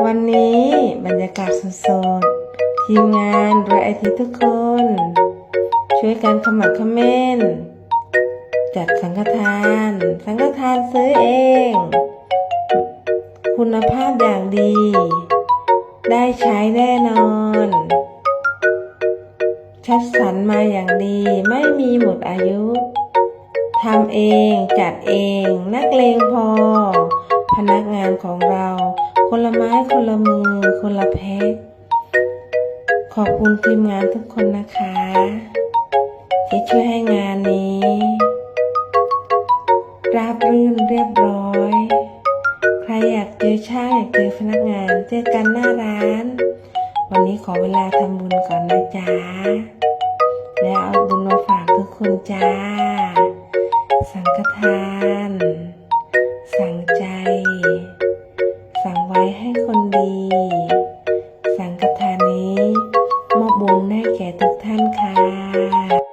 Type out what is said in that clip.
วันนี้บรรยากาศสดๆทีมงานรวยไอทีทุกคน ช่วยกันขมักเขม้น จัดสังฆทาน สังฆทานซื้อเอง คุณภาพอย่างดี ได้ใช้แน่นอนชัดสรรมาอย่างดีไม่มีหมดอายุทำเองจัดเอง นักเลงพอ พนักงานของเรา คนละไม้คนละมือ คนละแพ็คขอบคุณทีมงานทุกคนนะคะ ที่ช่วยให้งานนี้ ราบรื่นเรียบร้อย ใครอยากเจอช่างอยากเจอพนักงาน เจอกันหน้าร้าน วันนี้ขอเวลาทำบุญก่อนนะจ๊ะ แล้วเอาบุญมาฝากทุกคนจ้า สังฆทาน ไว้ให้คนดี สังฆทานนี้ มอบบุญให้แก่ทุกท่านค่ะ